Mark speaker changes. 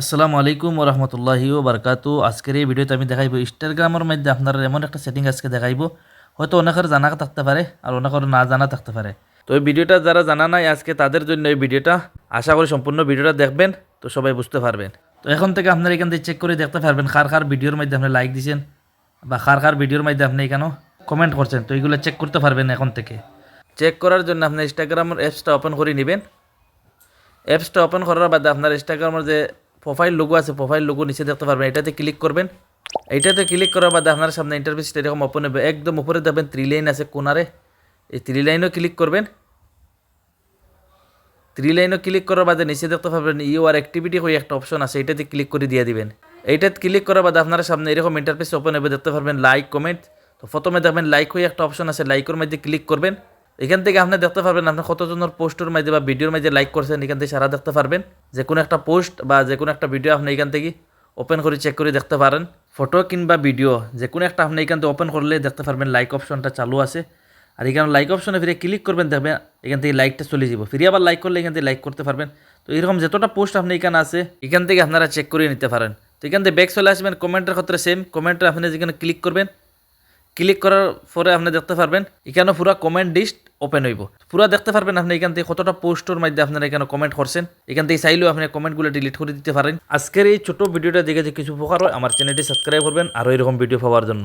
Speaker 1: আসসালামু আলাইকুম রহমতুল্লাহি ও বারকাতু। আজকের এই ভিডিওতে আমি দেখাইব ইনস্টাগ্রামের মধ্যে আপনার এমন একটা সেটিং আজকে দেখাইব। হয়তো অনেকের জানা থাকতে পারে আর অনেকের না জানা থাকতে পারে। তো এই ভিডিওটা যারা জানা নাই আজকে তাদের জন্য এই ভিডিওটা। আশা করি সম্পূর্ণ ভিডিওটা দেখবেন, তো সবাই বুঝতে পারবেন। তো এখন থেকে আপনার এখান থেকে চেক করে দেখতে পারবেন কার কার ভিডিওর মধ্যে আপনি লাইক দিয়েছেন বা কার কার ভিডিওর মধ্যে আপনি এখানেও কমেন্ট করছেন। তো এইগুলো চেক করতে পারবেন এখন থেকে। চেক করার জন্য আপনি ইনস্টাগ্রামের অ্যাপসটা ওপেন করে নেবেন। অ্যাপসটা ওপেন করার বাদে আপনার ইনস্টাগ্রামের যে প্রোফাইল লোগো আছে, প্রোফাইল লোগো নিচে দেখতে পারবেন। এটাতে ক্লিক করবেন। এইটাতে ক্লিক করার বাদে আপনার সামনে ইন্টারফেসটা এরকম ওপেন হবে। একদম উপরে দেখবেন থ্রি লাইন আছে কোনারে এই থ্রি লাইনও ক্লিক করবেন। থ্রি লাইনও ক্লিক করার বাদে নিচে দেখতে পারবেন ইউ আর অ্যাক্টিভিটি হয়ে একটা অপশন আছে। এটাতে ক্লিক করে দিয়ে দিবেন। এইটাতে ক্লিক করার বাদে আপনার সামনে এরকম ইন্টারফেস ওপেন হবে। দেখতে পারবেন লাইক কমেন্ট তো প্রথমে দেখবেন লাইক হয়ে একটা অপশন আছে। লাইকের মধ্যে ক্লিক করবেন। এখান থেকে আপনি দেখতে পারবেন, আপনি কতজনের পোস্টের মধ্যে বা ভিডিওর মধ্যে লাইক করছেন, এখান থেকে সারা দেখতে পারবেন। যে কোনো একটা পোস্ট বা যে কোনো একটা ভিডিও আপনি এখান থেকে ওপেন করে চেক করে দেখতে পারেন। ফটো কিংবা ভিডিও যে কোনো একটা আপনি এখান থেকে ওপেন করলে দেখতে পারবেন লাইক অপশনটা চালু আছে। আর এখানে লাইক অপশনে ফিরে ক্লিক করবেন, দেখবেন এখান থেকে লাইকটা চলে যাব। ফিরে আবার লাইক করলে এখান থেকে লাইক করতে পারবেন। তো এরকম যতটা পোস্ট আপনি এখানে আছে, এখান থেকে আপনারা চেক করে নিতে পারেন। তো এখান থেকে ব্যাক চলে আসবেন কমেন্টের ক্ষেত্রে সেম কমেন্টে আপনি যেখানে ক্লিক করবেন ক্লিক করার পরে আপনি দেখতে পারবেন, এখানে পুরো কমেন্ট লিস্ট ওপেন হইব। পুরো দেখতে পারবেন আপনি এখান থেকে কতটা পোস্টের মধ্যে আপনারা এখানে কমেন্ট করছেন। এখান থেকে চাইলেও আপনি কমেন্টগুলো ডিলিট করে দিতে পারেন। আজকের এই ছোট ভিডিওটা দেখে যে কিছু উপকার হয়, আমার চ্যানেলটি সাবস্ক্রাইব করবেন আরও এরকম ভিডিও পাওয়ার জন্য।